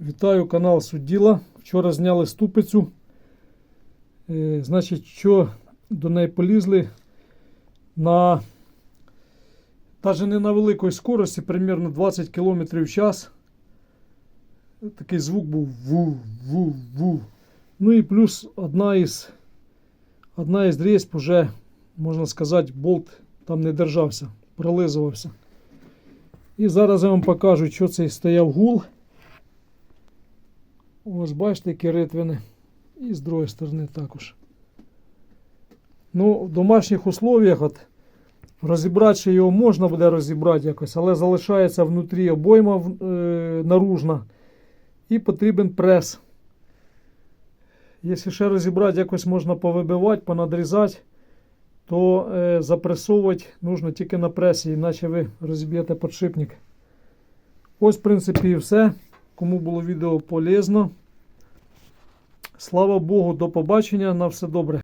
Вітаю канал Судділа. Вчора зняли ступицю. Е, значить, що до неї полізли на навіть не на великій скорості, примерно 20 км в час. Такий звук був ву-ву-ву. Ну і плюс одна із одна із різьб вже, можна сказати, болт там не держався, пролизувався. І зараз я вам покажу, що цей стояв гул. Ось бачите, які ритвини. І з другої сторони також. Ну, в домашніх условіях от, розібрати ще його можна буде розібрати якось, але залишається внутрі обойма е, наружна. І потрібен прес. Якщо ще розібрати, якось можна повибивати, понадрізати, то е, запресовувати нужно тільки на пресі, іначе ви розіб'єте подшипник. Ось, в принципі, і все. Кому було відео полезно. Слава Богу, до побачення. На все добре.